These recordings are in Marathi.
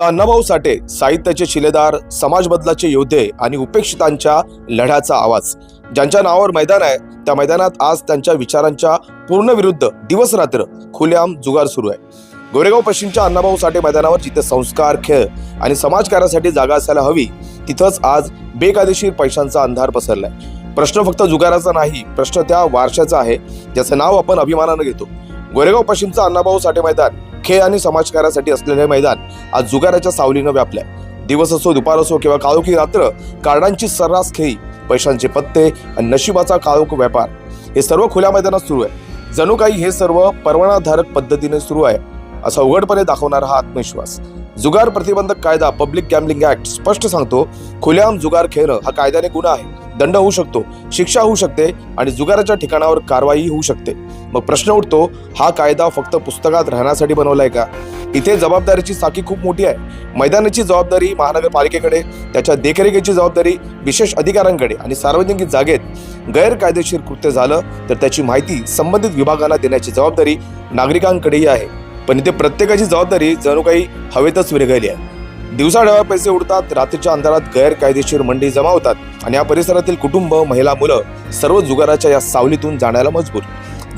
अण्णाभाऊ साठे साहित्याचे शिलेदार समाज बदलाचे योद्धे आणि उपेक्षितांच्या लढ्याचा आवाज. ज्यांच्या नावावर मैदान आहे त्या मैदानात आज त्यांच्या विचारांच्या पूर्ण विरुद्ध दिवस रात्र खुलेआम जुगार सुरू आहे. गोरेगाव पश्चिमच्या अण्णाभाऊ साठे मैदानावर जिथे संस्कार खेळ आणि समाजकार्यासाठी जागा असायला हवी तिथंच आज बेकायदेशीर पैशांचा अंधार पसरलाय. प्रश्न फक्त जुगाराचा नाही प्रश्न त्या वारशाचा आहे ज्याचं नाव आपण अभिमानानं घेतो. गोरेगाव पश्चिमचा अण्णाभाऊ साठे मैदान खेळ आणि समाजकार्यासाठी असलेले मैदान आज जुगाराच्या सावलीनं व्यापले दिवस असो दुपार असो किंवा काळोखी रात्र कार्डांची सर्रास खेळी पैशांचे पत्ते आणि नशिबाचा काळोख व्यापार. हे सर्व खुल्या मैदानात सुरू आहे. जणू काही हे सर्व परवानाधारक पद्धतीने सुरू आहे असा उघडपणे दाखवणारा हा आत्मविश्वास. जुगार प्रतिबंधक कायदा पब्लिक गॅम्बलिंग ऍक्ट स्पष्ट सांगतो खुलेआम जुगार खेळणं हा कायद्याने गुन्हा आहे. दंड होऊ शकतो शिक्षा होऊ शकते आणि जुगाराच्या ठिकाणावर कारवाई होऊ शकते. मग प्रश्न उठतो हा कायदा फक्त पुस्तकात राहण्यासाठी बनवलाय का? इथे जबाबदारीची साखी खूप मोठी आहे. मैदानाची जबाबदारी महानगरपालिकेकडे त्याच्या देखरेखीची जबाबदारी विशेष अधिकाऱ्यांकडे आणि सार्वजनिक जागेत गैरकायदेशीर कृत्य झालं तर त्याची माहिती संबंधित विभागांना देण्याची जबाबदारी नागरिकांकडेही आहे. पण इथे प्रत्येकाची जबाबदारी जणू काही हवेतच विरघळली आहे. दिवसाढवा पैसे उडतात रात्रीच्या अंधारात गैरकायदेशीर मंडी जमा होतात आणि या परिसरातील कुटुंब महिला मुलं सर्व जुगाराच्या या सावलीतून जाण्याला मजबूर.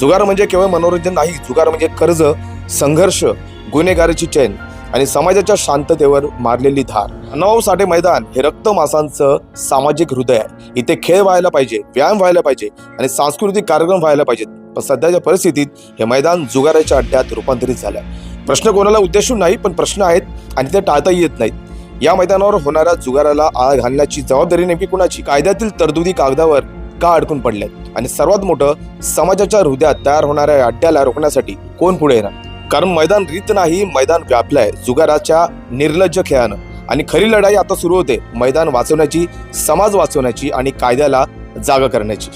जुगार म्हणजे केवळ मनोरंजन नाही जुगार म्हणजे कर्ज संघर्ष गुन्हेगारीची चैन आणि समाजाच्या शांततेवर मारलेली धार. अण्णाभाऊ साठे मैदान हे रक्त मासांचं सामाजिक हृदय आहे. इथे खेळ व्हायला पाहिजे व्यायाम व्हायला पाहिजे आणि सांस्कृतिक कार्यक्रम व्हायला पाहिजेत. पण सध्याच्या परिस्थितीत हे मैदान जुगाराच्या अड्ड्यात रूपांतरित झालं प्रश्न कोणाला उद्देशून नाही पण प्रश्न आहेत आणि ते टाळताही येत नाहीत. या मैदानावर होणाऱ्या जुगाराला आळा घालण्याची जबाबदारी नेमकी कुणाची? कायद्यातील तरतुदी कागदावर का अडकून पडल्यात? आणि सर्वात मोठं समाजाच्या हृदयात तयार होणाऱ्या अड्ड्याला रोखण्यासाठी कोण पुढे येणार? कारण मैदान रीत नाही मैदान व्यापलंय जुगाराच्या निर्लज्ज खेळानं. आणि खरी लढाई आता सुरू होते मैदान वाचवण्याची समाज वाचवण्याची आणि कायद्याला जागा करण्याची.